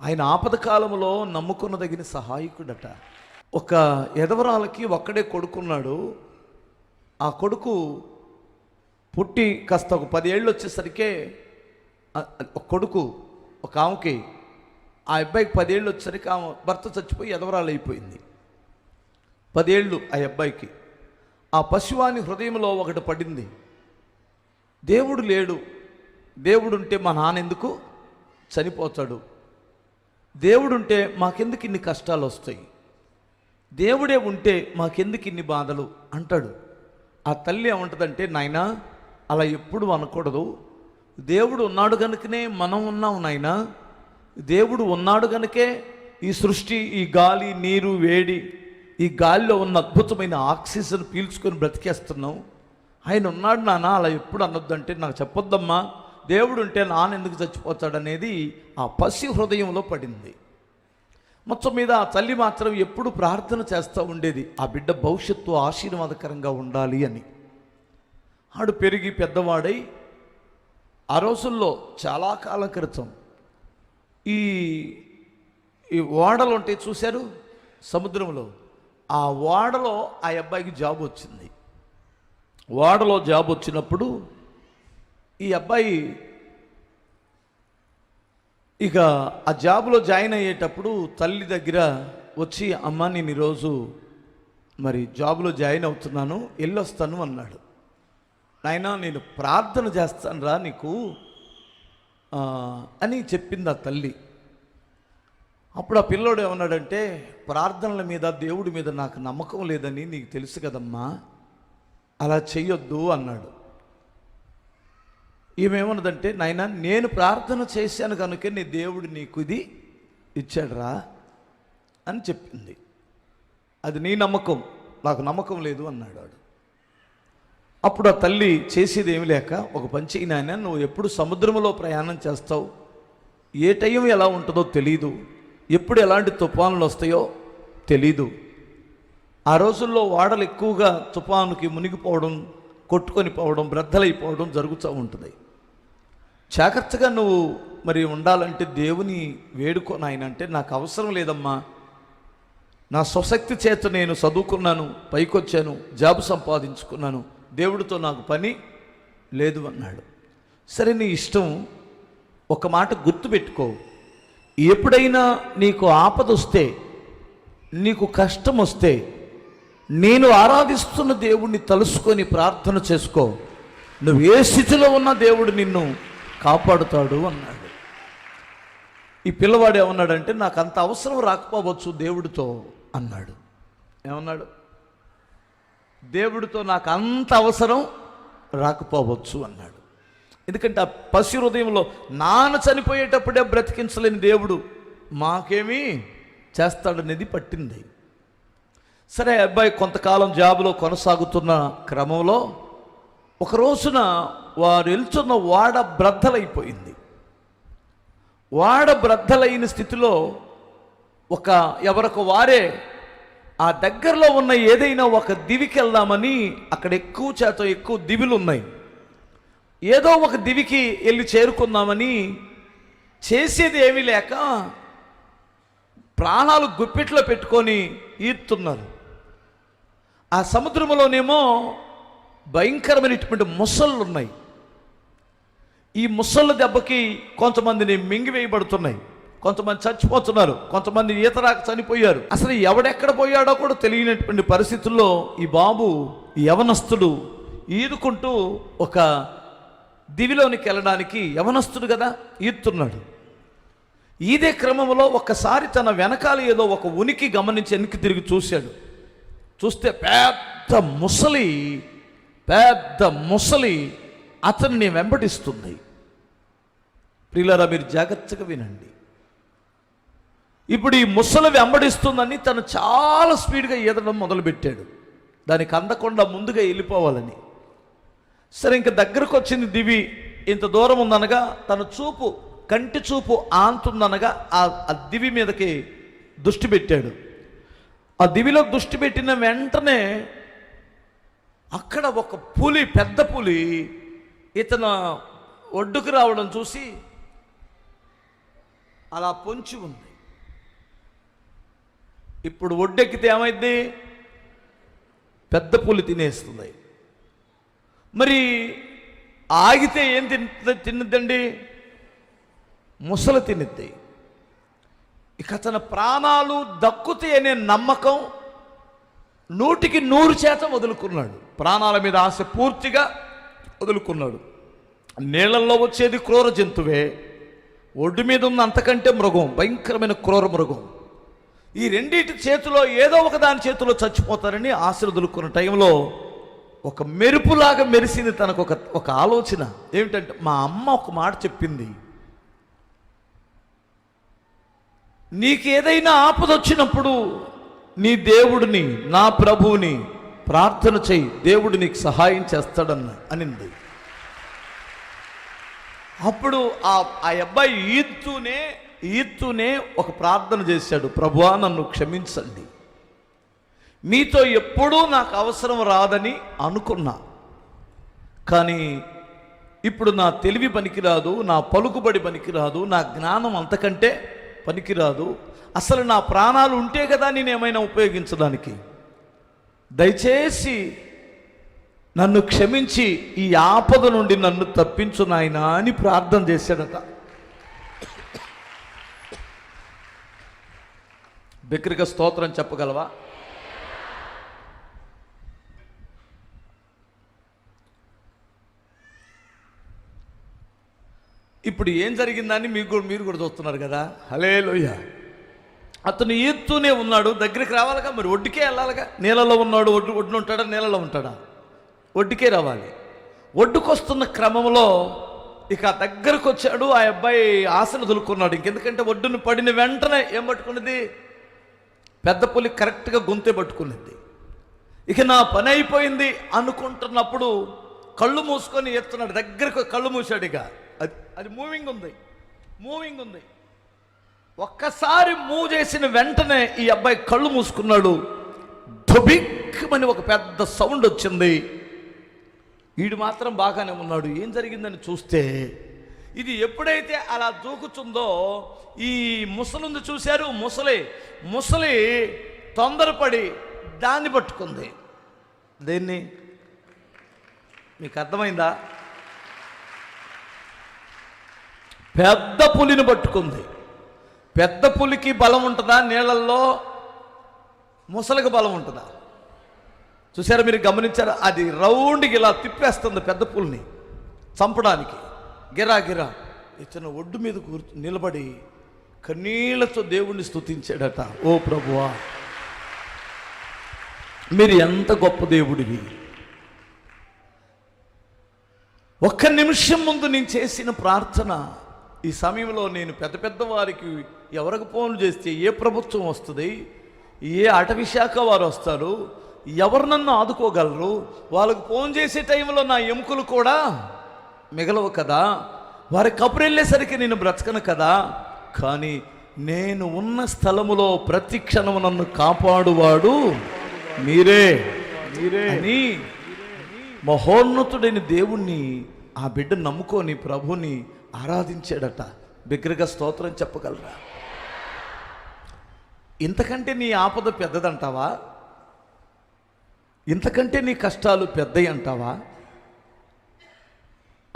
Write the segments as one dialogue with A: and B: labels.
A: ఆయన ఆపద కాలంలో నమ్ముకున్నదగిన సహాయకుడట. ఒక ఎదవరాలకి ఒక్కడే కొడుకున్నాడు. ఆ కొడుకు పుట్టి కాస్త ఒక పదేళ్ళు వచ్చేసరికే ఒక కొడుకు ఒక ఆమెకి ఆ అబ్బాయికి పదేళ్ళు వచ్చేసరికి ఆమె భర్త చచ్చిపోయి ఎదవరాలు అయిపోయింది పదేళ్ళు ఆ అబ్బాయికి. ఆ పశువాని హృదయంలో ఒకటి పడింది. దేవుడు లేడు. దేవుడుంటే మా నాన్న ఎందుకు చనిపోతాడు? దేవుడు ఉంటే మాకెందుకు ఇన్ని కష్టాలు వస్తాయి దేవుడే ఉంటే మాకెందుకు ఇన్ని బాధలు? అంటాడు. ఆ తల్లి ఏమంటుందంటే నాయనా అలా ఎప్పుడు అనకూడదు. దేవుడు ఉన్నాడు కనుకనే మనం ఉన్నాం నాయనా. దేవుడు ఉన్నాడు కనుకే ఈ సృష్టి ఈ గాలి నీరు వేడి ఈ గాలిలో ఉన్న అద్భుతమైన ఆక్సిజన్ పీల్చుకొని బ్రతికేస్తున్నాం. ఆయన ఉన్నాడు నాన్న అలా ఎప్పుడు అనొద్దంటే నాకు చెప్పొద్దమ్మా. దేవుడు ఉంటే నాన్న ఎందుకు చచ్చిపోతాడనేది ఆ పసి హృదయంలో పడింది. మొత్తం మీద ఆ తల్లి మాత్రం ఎప్పుడు ప్రార్థన చేస్తూ ఉండేది ఆ బిడ్డ భవిష్యత్తు ఆశీర్వాదకరంగా ఉండాలి అని. ఆడు పెరిగి పెద్దవాడై ఆ రోజుల్లో చాలా కాలం క్రితం ఈ ఈ ఓడలు ఉంటాయి చూశారు? సముద్రంలో. ఆ ఓడలో ఆ అబ్బాయికి జాబ్ వచ్చింది. ఓడలో జాబ్ వచ్చినప్పుడు ఈ అబ్బాయి ఇక ఆ జాబ్లో జాయిన్ అయ్యేటప్పుడు తల్లి దగ్గర వచ్చి అమ్మ నేను ఈరోజు మరి జాబ్లో జాయిన్ అవుతున్నాను వెళ్ళొస్తాను అన్నాడు. నాయనా నేను ప్రార్థన చేస్తాను రా నీకు అని చెప్పింది ఆ తల్లి. అప్పుడు ఆ పిల్లోడు ఏమన్నాడంటే ప్రార్థనల మీద దేవుడి మీద నాకు నమ్మకం లేదని నీకు తెలుసు కదమ్మా అలా చెయ్యొద్దు అన్నాడు. ఈమెమన్నదంటే నాయన నేను ప్రార్థన చేశాను కనుక నీ దేవుడు నీకు ఇది ఇచ్చాడురా అని చెప్పింది. అది నీ నమ్మకం. నాకు నమ్మకం లేదు అన్నాడు వాడు. అప్పుడు ఆ తల్లి చేసేది ఏమి లేక ఒక పంచి నాయన నువ్వు ఎప్పుడు సముద్రంలో ప్రయాణం చేస్తావు? ఏ టైం ఎలా ఉంటుందో తెలీదు. ఎప్పుడు ఎలాంటి తుఫానులు వస్తాయో తెలీదు. ఆ రోజుల్లో వాడలు ఎక్కువగా తుఫానుకి మునిగిపోవడం కొట్టుకొని పోవడం బ్రద్దలైపోవడం జరుగుతూ ఉంటుంది. జాగ్రత్తగా నువ్వు మరి ఉండాలంటే దేవుని వేడుకో నాయన అంటే నాకు అవసరం లేదమ్మా. నా స్వశక్తి చేత నేను చదువుకున్నాను పైకొచ్చాను జాబ్ సంపాదించుకున్నాను. దేవుడితో నాకు పని లేదు అన్నాడు. సరే నీ ఇష్టం. ఒక మాట గుర్తుపెట్టుకో ఎప్పుడైనా నీకు ఆపద వస్తే నీకు కష్టం వస్తే నేను ఆరాధిస్తున్న దేవుణ్ణి తలుసుకొని ప్రార్థన చేసుకో. నువ్వు ఏ స్థితిలో ఉన్న దేవుడు నిన్ను కాపాడుతాడు అన్నాడు. ఈ పిల్లవాడు ఏమన్నాడంటే నాకు అంత అవసరం రాకపోవచ్చు దేవుడితో అన్నాడు. ఏమన్నాడు? దేవుడితో నాకు అంత అవసరం రాకపోవచ్చు అన్నాడు. ఎందుకంటే ఆ పసి హృదయంలో నాన్న చనిపోయేటప్పుడే బ్రతికించలేని దేవుడు మాకేమీ చేస్తాడనేది పట్టింది. సరే అబ్బాయి కొంతకాలం జాబులో కొనసాగుతున్న క్రమంలో ఒక రోజున వారు వెళ్తున్న వాడ బ్రద్దలైపోయింది. వాడ బ్రద్దలైన స్థితిలో ఒక ఎవరికి వారే ఆ దగ్గరలో ఉన్న ఏదైనా ఒక దివికి వెళ్దామని అక్కడ ఎక్కువ చేత ఎక్కువ దివిలు ఉన్నాయి ఏదో ఒక దివికి వెళ్ళి చేరుకుందామని చేసేది ఏమీ లేక ప్రాణాలు గుప్పిట్లో పెట్టుకొని ఈదుతున్నారు. ఆ సముద్రంలోనేమో భయంకరమైనటువంటి ముసళ్ళు ఉన్నాయి. ఈ ముసళ్ళ దెబ్బకి కొంతమందిని మింగివేయబడుతున్నాయి. కొంతమంది చచ్చిపోతున్నారు. కొంతమంది ఈత రాక చనిపోయారు. అసలు ఎవడెక్కడ పోయాడో కూడా తెలియనటువంటి పరిస్థితుల్లో ఈ బాబు ఈ యవనస్తుడు ఈదుకుంటూ ఒక దివిలోనికి వెళ్ళడానికి యవనస్తుడు కదా ఈదుతున్నాడు. ఈదే క్రమంలో ఒక్కసారి తన వెనకాల ఏదో ఒక ఉనికి గమనించి వెనక్కి తిరిగి చూశాడు. చూస్తే పెద్ద ముసలి పెద్ద ముసలి అతన్ని వెంబడిస్తుంది ప్రియులరా మీరు జాగ్రత్తగా వినండి. ఇప్పుడు ఈ ముసలి వెంబడిస్తుందని తను చాలా స్పీడ్గా ఈదడం మొదలుపెట్టాడు. దానికి అందకుండా ముందుగా వెళ్ళిపోవాలని. సరే ఇంక దగ్గరకు వచ్చింది దివి. ఇంత దూరం ఉందనగా తన చూపు కంటి చూపు ఆంతుందనగా ఆ దివి మీదకి దృష్టి పెట్టాడు. ఆ దివిలో దృష్టి పెట్టిన వెంటనే అక్కడ ఒక పులి పెద్ద పులి ఇతను ఒడ్డుకు రావడం చూసి అలా పొంచి ఉంది. ఇప్పుడు ఒడ్డెక్కితే ఏమైంది పెద్ద పులి తినేస్తుంది. మరి ఆగితే ఏం తిన్న తిన్నదండి ముసలు తినిద్ది. ఇక తన ప్రాణాలు దక్కుతాయి అనే నమ్మకం నూటికి నూరు శాతం వదులుకున్నాడు. ప్రాణాల మీద ఆశ పూర్తిగా వదులుకున్నాడు. నీళ్ళల్లో వచ్చేది క్రూర జంతువే. ఒడ్డు మీద ఉన్న అంతకంటే మృగం భయంకరమైన క్రూర మృగం. ఈ రెండింటి చేతిలో ఏదో ఒక దాని చేతిలో చచ్చిపోతారని ఆశలు వదులుకున్న టైంలో ఒక మెరుపులాగా మెరిసింది తనకు ఒక ఒక ఆలోచన. ఏమిటంటే మా అమ్మ ఒక మాట చెప్పింది. నీకేదైనా ఆపద వచ్చినప్పుడు నీ దేవుడిని నా ప్రభువుని ప్రార్థన చేయి దేవుడు నీకు సహాయం చేస్తాడన్న అనింది. అప్పుడు ఆ ఆ అబ్బాయి ఈద్తూనే ఈద్తూనే ఒక ప్రార్థన చేశాడు ప్రభువా నన్ను క్షమించండి. మీతో ఎప్పుడూ నాకు అవసరం రాదని అనుకున్నా. కానీ ఇప్పుడు నా తెలివి పనికిరాదు నా పలుకుబడి పనికిరాదు నా జ్ఞానం అంతకంటే పనికిరాదు. అసలు నా ప్రాణాలు ఉంటే కదా నేను ఏమైనా ఉపయోగించడానికి? దయచేసి నన్ను క్షమించి ఈ ఆపద నుండి నన్ను తప్పించు నాయన అని ప్రార్థన చేశాడట. బిక్రిక స్తోత్రం చెప్పగలవా? ఇప్పుడు ఏం జరిగిందని మీకు కూడా మీరు కూడా చూస్తున్నారు కదా? హలే లోయ అతను ఈదుతూనే ఉన్నాడు దగ్గరికి రావాలిగా మరి ఒడ్డుకే వెళ్ళాలిగా? నీళ్ళలో ఉన్నాడు ఒడ్డు ఒడ్డున ఉంటాడా నీళ్ళలో ఉంటాడా? ఒడ్డుకే రావాలి. ఒడ్డుకొస్తున్న క్రమంలో ఇక దగ్గరకు వచ్చాడు ఆ అబ్బాయి ఆశను దులుకున్నాడు ఇంకెందుకంటే ఒడ్డును పడిన వెంటనే ఏం పట్టుకున్నది? పెద్ద పులి కరెక్ట్గా గొంతే పట్టుకున్నది. ఇక నా పని అయిపోయింది అనుకుంటున్నప్పుడు కళ్ళు మూసుకొని ఎత్తున్నాడు. దగ్గరకు కళ్ళు మూసాడు ఇక. అది అది మూవింగ్ ఉంది. మూవింగ్ ఉంది. ఒక్కసారి మూవ్ చేసిన వెంటనే ఈ అబ్బాయి కళ్ళు మూసుకున్నాడు. ధుబిక్కమని ఒక పెద్ద సౌండ్ వచ్చింది. వీడు మాత్రం బాగానే ఉన్నాడు. ఏం జరిగిందని చూస్తే ఇది ఎప్పుడైతే అలా దూకుతుందో ఈ ముసలుంది చూశారు? ముసలి. ముసలి తొందరపడి దాన్ని పట్టుకుంది. దేన్ని? మీకు అర్థమైందా? పెద్ద పులిని పట్టుకుంది. పెద్ద పులికి బలం ఉంటుందా? నీళ్ళల్లో ముసలికి బలం ఉంటుందా? చూసారా మీరు గమనించారా? అది రౌండ్కి ఇలా తిప్పేస్తుంది పెద్ద పులిని చంపడానికి. గిరా గిరా. ఇతను ఒడ్డు మీద కూర్చు నిలబడి కన్నీళ్ళతో దేవుణ్ణి స్తుతించాడట. ఓ ప్రభువా! మీరు ఎంత గొప్ప దేవుడివి. ఒక్క నిమిషం ముందు నేను చేసిన ప్రార్థన ఈ సమయంలో నేను పెద్ద పెద్ద వారికి ఎవరికి ఫోన్లు చేస్తే ఏ ప్రభుత్వం వస్తుంది ఏ అటవీ శాఖ వారు వస్తారు ఎవరు నన్ను ఆదుకోగలరు వాళ్ళకు ఫోన్ చేసే టైంలో నా ఎముకలు కూడా మిగలవు కదా వారి కబురు వెళ్ళేసరికి నేను బ్రతకను కదా కానీ నేను ఉన్న స్థలములో ప్రతి క్షణము నన్ను కాపాడువాడు మీరే. మీరే. అని మహోన్నతుడైన దేవుణ్ణి ఆ బిడ్డ నమ్ముకొని ప్రభుని ఆరాధించాడట. బిగ్గరగా స్తోత్రం చెప్పగలరా? ఇంతకంటే నీ ఆపద పెద్దదంటావా? ఇంతకంటే నీ కష్టాలు పెద్దవి అంటావా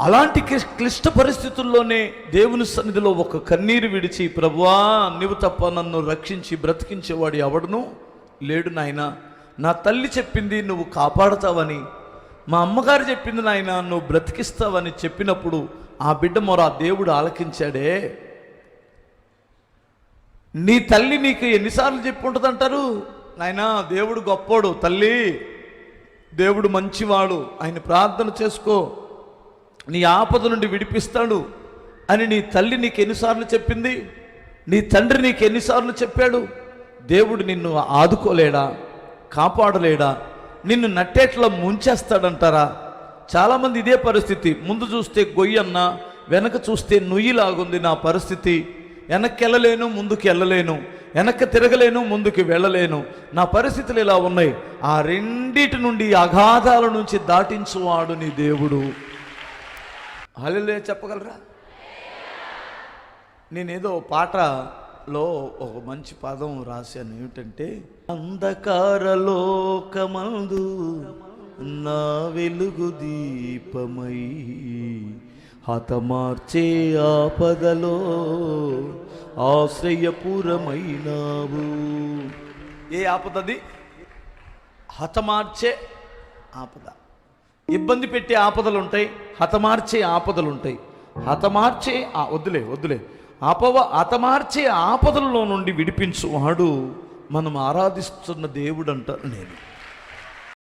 A: అలాంటి క్లిష్ట పరిస్థితుల్లోనే దేవుని సన్నిధిలో ఒక కన్నీరు విడిచి ప్రభువా నీవు తప్ప నన్ను రక్షించి బ్రతికించేవాడు ఎవడను లేడు నాయనా. నా తల్లి చెప్పింది నువ్వు కాపాడుతావని మా అమ్మగారు చెప్పింది నాయన నువ్వు బ్రతికిస్తావని చెప్పినప్పుడు ఆ బిడ్డ మొర దేవుడు ఆలకించాడే. నీ తల్లి నీకు ఎన్నిసార్లు చెప్పి ఉంటుంది అంటారు నాయనా దేవుడు గొప్పోడు తల్లి. దేవుడు మంచివాడు. ఆయన ప్రార్థన చేసుకో. నీ ఆపద నుండి విడిపిస్తాడు అని నీ తల్లి నీకు ఎన్నిసార్లు చెప్పింది? నీ తండ్రి నీకు ఎన్నిసార్లు చెప్పాడు? దేవుడు నిన్ను ఆదుకోలేడా? కాపాడలేడా? నిన్ను నట్టేట్లా ముంచేస్తాడంటారా? చాలామంది ఇదే పరిస్థితి. ముందు చూస్తే గొయ్యన్న వెనక చూస్తే నుయ్యిలాగుంది నా పరిస్థితి. వెనక్కి వెళ్ళలేను ముందుకు వెళ్ళలేను వెనక్కి తిరగలేను ముందుకు వెళ్ళలేను. నా పరిస్థితులు ఇలా ఉన్నాయి. ఆ రెండిటి నుండి అగాధాల నుంచి దాటించువాడు నీ దేవుడు. హలే చెప్పగలరా? నేనేదో పాటలో ఒక మంచి పదం రాశాను. ఏమిటంటే అంధకార లోకమందు నా వెలుగు దీపమై హతమార్చే ఆపదలో ఆశ్రయపురమైనావు. ఏ ఆపదది హతమార్చే ఆపద. ఇబ్బంది పెట్టే ఆపదలు ఉంటాయి హతమార్చే ఆపదలు ఉంటాయి హతమార్చే వద్దులే వద్దులే. ఆపవ హతమార్చే ఆపదల్లో నుండి విడిపించువాడు మనం ఆరాధిస్తున్న దేవుడు అంటారు నేను.